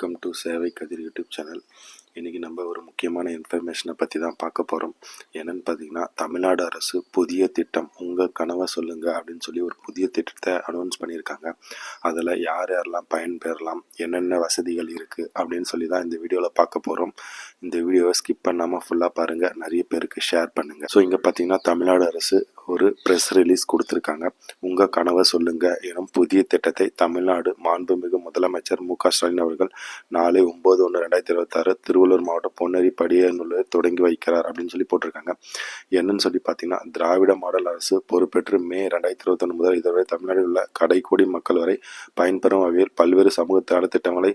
Welcome to சேவை கதிர் YouTube channel. இன்றைக்கி நம்ம ஒரு முக்கியமான இன்ஃபர்மேஷனை பற்றி தான் பார்க்க போகிறோம் என்னென்னு பார்த்தீங்கன்னா தமிழ்நாடு அரசு புதிய திட்டம் உங்கள் கனவை சொல்லுங்கள் அப்படின்னு சொல்லி ஒரு புதிய திட்டத்தை அனௌன்ஸ் பண்ணியிருக்காங்க. அதில் யார் யாரெல்லாம் பயன்பெறலாம் என்னென்ன வசதிகள் இருக்குது அப்படின்னு சொல்லி தான் இந்த வீடியோவில் பார்க்க போகிறோம் இந்த வீடியோவை ஸ்கிப் பண்ணாமல் ஃபுல்லாக பாருங்கள் நிறைய பேருக்கு ஷேர் பண்ணுங்கள் ஸோ இங்கே பார்த்தீங்கன்னா தமிழ்நாடு அரசு ஒரு ப்ரெஸ் ரிலீஸ் கொடுத்துருக்காங்க. உங்கள் கனவை சொல்லுங்கள் எனும் புதிய திட்டத்தை தமிழ்நாடு மாண்புமிகு முதலமைச்சர் மு க ஸ்டாலின் அவர்கள் நாளை ஒம்பது ஒன்று ரெண்டாயிரத்தி இருபத்தாறு திருவள்ளூர் மாவட்டம் பொன்னேரி படியனூரில் தொடங்கி வைக்கிறார் அப்படின்னு சொல்லி போட்டிருக்காங்க. என்னன்னு சொல்லி பார்த்தீங்கன்னா திராவிட மாடல் அரசு பொறுப்பேற்று மே ரெண்டாயிரத்தி இருபத்தொன்று முதல் இதுவரை தமிழ்நாட்டில் உள்ள கடைக்கோடி மக்கள் வரை பயன்பெறும் வகையில் பல்வேறு சமூக திட்டங்களை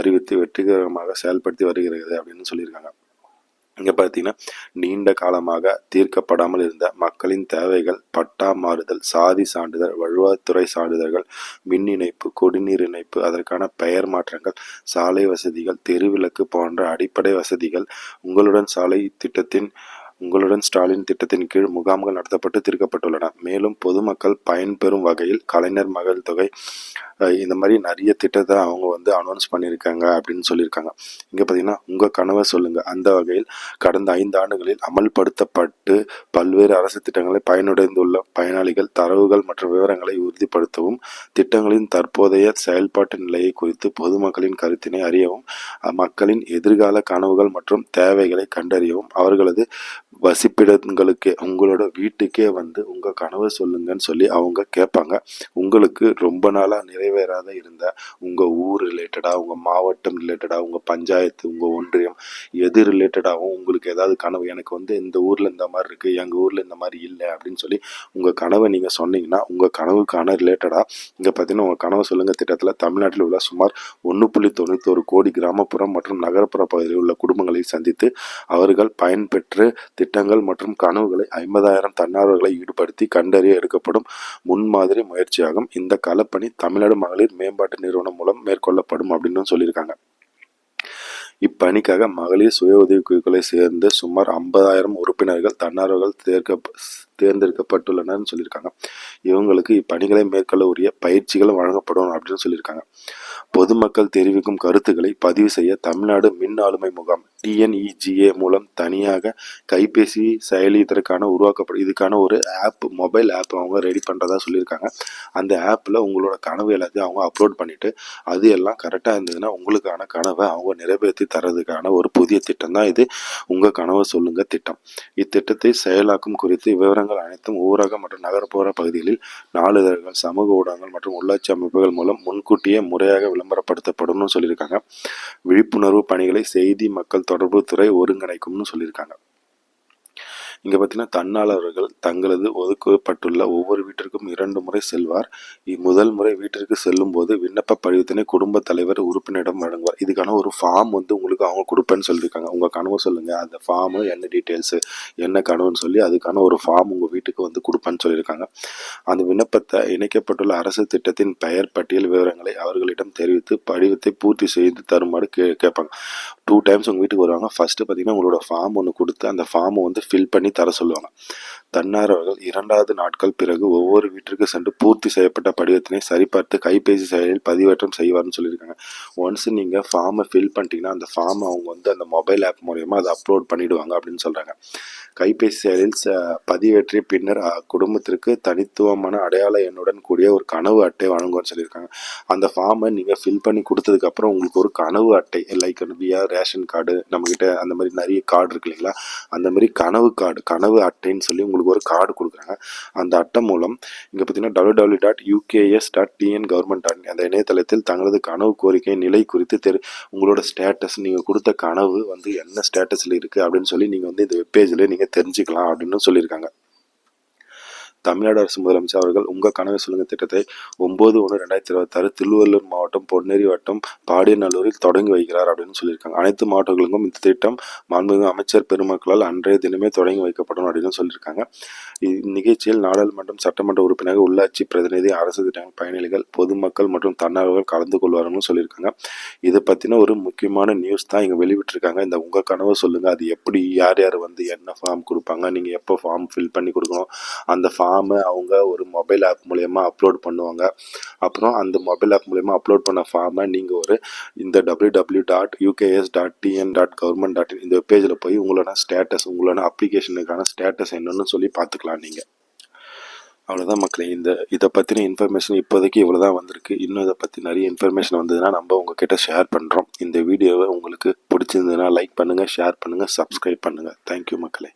அறிவித்து வெற்றிகரமாக செயல்படுத்தி வருகிறது அப்படின்னு சொல்லியிருக்காங்க. இங்கே பார்த்தீங்கன்னா நீண்ட காலமாக தீர்க்கப்படாமல் இருந்த மக்களின் தேவைகள் பட்டா மாறுதல் சாதி சான்றிதழ் வழுவாத்துறை சான்றிதழ்கள் மின் இணைப்பு குடிநீர் இணைப்பு அதற்கான பெயர் மாற்றங்கள் சாலை வசதிகள் தெருவிளக்கு போன்ற அடிப்படை வசதிகள் உங்களுடன் சாலை திட்டத்தின் உங்களுடன் ஸ்டாலின் திட்டத்தின் கீழ் முகாம்கள் நடத்தப்பட்டு தீர்க்கப்பட்டுள்ளன. மேலும் பொதுமக்கள் பயன்பெறும் வகையில் கலைஞர் மகள் தொகை இந்த மாதிரி நிறைய திட்டத்தை அவங்க வந்து அனௌன்ஸ் பண்ணியிருக்காங்க அப்படின்னு சொல்லியிருக்காங்க. இங்கே பார்த்தீங்கன்னா உங்கள் கனவை சொல்லுங்கள் அந்த வகையில் கடந்த ஐந்து ஆண்டுகளில் அமல்படுத்தப்பட்டு பல்வேறு அரசு திட்டங்களை பயனடைந்துள்ள பயனாளிகள் தரவுகள் மற்றும் விவரங்களை உறுதிப்படுத்தவும் திட்டங்களின் தற்போதைய செயல்பாட்டு நிலையை குறித்து பொதுமக்களின் கருத்தினை அறியவும் மக்களின் எதிர்கால கனவுகள் மற்றும் தேவைகளை கண்டறியவும் அவர்களது வசிப்பிடங்களுக்கே உங்களோட வீட்டுக்கே வந்து உங்கள் கனவை சொல்லுங்கன்னு சொல்லி அவங்க கேட்பாங்க. உங்களுக்கு ரொம்ப நாளாக நிறைவேறாத இருந்த உங்கள் ஊர் ரிலேட்டடாக உங்கள் மாவட்டம் ரிலேட்டடாக உங்கள் பஞ்சாயத்து உங்கள் ஒன்றியம் எது ரிலேட்டடாகவும் உங்களுக்கு ஏதாவது கனவு எனக்கு வந்து இந்த ஊரில் இந்த மாதிரி இருக்குது எங்கள் ஊரில் இந்த மாதிரி இல்லை அப்படின்னு சொல்லி உங்கள் கனவை நீங்கள் சொன்னீங்கன்னா உங்கள் கனவுக்கான ரிலேட்டடாக இங்கே பார்த்தீங்கன்னா உங்கள் கனவு சொல்லுங்கள் திட்டத்தில் தமிழ்நாட்டில் உள்ள சுமார் ஒன்று புள்ளி தொண்ணூத்தொரு கோடி கிராமப்புறம் மற்றும் நகர்ப்புற பகுதியில் உள்ள குடும்பங்களை சந்தித்து அவர்கள் பயன்பெற்று திட்டங்கள் மற்றும் கனவுகளை ஐம்பதாயிரம் தன்னார்வர்களை ஈடுபடுத்தி கண்டறிய எடுக்கப்படும் முன்மாதிரி முயற்சியாகும். இந்த களப்பணி தமிழ்நாடு மகளிர் மேம்பாட்டு நிறுவனம் மூலம் மேற்கொள்ளப்படும் அப்படின்னு சொல்லியிருக்காங்க. இப்பணிக்காக மகளிர் சுய உதவி குழுக்களை சேர்ந்த சுமார் ஐம்பதாயிரம் உறுப்பினர்கள் தன்னார்வர்கள் தேர்க்க தேர்ந்தெடுக்கப்பட்டுள்ளனர் சொல்லியிருக்காங்க. இவங்களுக்கு இப்பணிகளை மேற்கொள்ள உரிய பயிற்சிகள் வழங்கப்படும் அப்படின்னு சொல்லியிருக்காங்க. பொதுமக்கள் தெரிவிக்கும் கருத்துக்களை பதிவு செய்ய தமிழ்நாடு மின் ஆளுமை முகாம் டிஎன்இஜிஏ மூலம் தனியாக கைபேசி செயலி இதற்கான உருவாக்கப்படும் இதுக்கான ஒரு ஆப் மொபைல் ஆப் அவங்க ரெடி பண்ணுறதா சொல்லியிருக்காங்க. அந்த ஆப்பில் உங்களோட கனவு எல்லாத்தையும் அவங்க அப்லோட் பண்ணிவிட்டு அது எல்லாம் கரெக்டாக இருந்ததுன்னா உங்களுக்கான கனவை அவங்க நிறைவேற்றி தரதுக்கான ஒரு புதிய திட்டம் தான் இது. உங்கள் கனவை சொல்லுங்கள் திட்டம். இத்திட்டத்தை செயலாக்கும் குறித்து விவரங்கள் அனைத்தும் ஊரக மற்றும் நகர்ப்புற பகுதிகளில் நாளிதழ்கள் சமூக ஊடகங்கள் மற்றும் உள்ளாட்சி அமைப்புகள் மூலம் முன்கூட்டியே முறையாக விளம்பரப்படுத்தப்படும்னு சொல்லியிருக்காங்க. விழிப்புணர்வு பணிகளை செய்தி மக்கள் தொடர்பு துறை ஒருங்கிணைக்கும்னு சொல்லியிருக்காங்க. இங்கே பார்த்தீங்கன்னா தன்னாளர்கள் தங்களது ஒதுக்கப்பட்டுள்ள ஒவ்வொரு வீட்டிற்கும் இரண்டு முறை செல்வார். முதல் முறை வீட்டிற்கு செல்லும் போது விண்ணப்ப படிவத்தினை குடும்ப தலைவர் உறுப்பினரிடம் வழங்குவார். இதுக்கான ஒரு ஃபார்ம் வந்து உங்களுக்கு அவங்க கொடுப்பேன்னு சொல்லியிருக்காங்க. உங்கள் கனவு சொல்லுங்கள் அந்த ஃபார்மு என்ன டீட்டெயில்ஸு என்ன கனவுன்னு சொல்லி அதுக்கான ஒரு ஃபார்ம் உங்கள் வீட்டுக்கு வந்து கொடுப்பேன்னு சொல்லியிருக்காங்க. அந்த விண்ணப்பத்தை இணைக்கப்பட்டுள்ள அரசு திட்டத்தின் பெயர் பட்டியல் விவரங்களை அவர்களிடம் தெரிவித்து படிவத்தை பூர்த்தி செய்து தருமாறு கே கேட்பாங்க. டூ டைம்ஸ் உங்கள் வீட்டுக்கு வருவாங்க. ஃபஸ்ட்டு பார்த்தீங்கன்னா உங்களோட ஃபார்ம் ஒன்று கொடுத்து அந்த ஃபார்மை வந்து ஃபில் பண்ணி தர சொல்லுவாங்க. தன்னார்வர்கள் இரண்டாவது நாட்கள் பிறகு ஒவ்வொரு வீட்டிற்கு சென்று பூர்த்தி செய்யப்பட்ட படிவத்தினை சரிபார்த்து கைபேசி செயலில் பதிவேற்றம் செய்வார்னு சொல்லியிருக்காங்க. ஒன்ஸ் நீங்கள் ஃபார்மை ஃபில் பண்ணிட்டீங்கன்னா அந்த ஃபார்மை அவங்க வந்து அந்த மொபைல் ஆப் மூலயமா அதை அப்லோட் பண்ணிவிடுவாங்க அப்படின்னு சொல்கிறாங்க கைபேசி செயலில் பதிவேற்றிய பின்னர் குடும்பத்திற்கு தனித்துவமான அடையாள எண்ணுடன் கூடிய ஒரு கனவு அட்டை வழங்குவோம்னு சொல்லியிருக்காங்க. அந்த ஃபார்மை நீங்கள் ஃபில் பண்ணி கொடுத்ததுக்கப்புறம் உங்களுக்கு ஒரு கனவு அட்டை லைக் பிஆர் ரேஷன் கார்டு நம்மக்கிட்ட அந்த மாதிரி நிறைய கார்டு இருக்கு இல்லைங்களா? அந்த மாதிரி கனவு கார்டு கனவு அட்டைன்னு சொல்லி உங்களுக்கு ஒரு கார்டு கொடுக்குறாங்க. அந்த அட்டை மூலம் இங்கே பார்த்தீங்கன்னா W W dot UKS dot TN government dot அந்த இணையதளத்தில் தங்களது கனவு கோரிக்கை நிலை குறித்து தெரி உங்களோட ஸ்டேட்டஸ் நீங்கள் கொடுத்த கனவு வந்து என்ன ஸ்டேட்டஸில் இருக்குது அப்படின்னு சொல்லி நீங்கள் வந்து இந்த வெப்பேஜில் நீங்கள் தெரிஞ்சுக்கலாம் அப்படின்னு சொல்லியிருக்காங்க. தமிழ்நாடு அரசு முதலமைச்சர் அவர்கள் உங்கள் கனவு சொல்லுங்க திட்டத்தை ஒம்பது ஒன்று ரெண்டாயிரத்தி இருபத்தாறு திருவள்ளூர் மாவட்டம் பொன்னேரி வட்டம் பாடியநல்லூரில் தொடங்கி வைக்கிறார் அப்படின்னு சொல்லியிருக்காங்க. அனைத்து மாவட்டங்களுக்கும் இந்த திட்டம் மாண்புமிகு அமைச்சர் பெருமக்களால் அன்றைய தினமே தொடங்கி வைக்கப்படும் அப்படின்னு சொல்லியிருக்காங்க. இந்நிகழ்ச்சியில் நாடாளுமன்றம் சட்டமன்ற உறுப்பினர் உள்ளாட்சி பிரதிநிதி அரசு திட்டங்கள் பயணிகள் பொதுமக்கள் மற்றும் தன்னார்வர்கள் கலந்து கொள்வார்கள் சொல்லியிருக்காங்க. இதை பற்றின ஒரு முக்கியமான நியூஸ் தான் இங்கே வெளிவிட்டிருக்காங்க இந்த உங்கள் கனவை சொல்லுங்கள் அது எப்படி யார் யார் வந்து என்ன ஃபார்ம் கொடுப்பாங்க நீங்கள் எப்போ ஃபார்ம் ஃபில் பண்ணி கொடுக்கணும் அந்த ஃபார்ம் ஃபார்மை அவங்க ஒரு மொபைல் ஆப் மூலயமா அப்லோட் பண்ணுவாங்க. அப்புறம் அந்த மொபைல் ஆப் மூலயமா அப்லோட் பண்ண ஃபார்மை நீங்கள் ஒரு இந்த W W dot UKS dot TN dot government dot இந்த பேஜில் போய் உங்களோட ஸ்டேட்டஸ் உங்களோட அப்ளிகேஷனுக்கான ஸ்டேட்டஸ் என்னன்னு சொல்லி பார்த்துக்கலாம் நீங்கள் அவ்வளோதான் மக்களே. இந்த இதை பற்றின இன்ஃபர்மேஷன் இப்போதைக்கு இவ்வளோ தான் வந்திருக்கு. இன்னும் இதை பற்றி நிறைய இன்ஃபர்மேஷன் வந்ததுன்னா நம்ம உங்ககிட்ட ஷேர் பண்ணுறோம் இந்த வீடியோவை உங்களுக்கு பிடிச்சிருந்ததுன்னா லைக் பண்ணுங்கள் ஷேர் பண்ணுங்கள் சப்ஸ்கிரைப் பண்ணுங்கள் தேங்க்யூ மக்களே.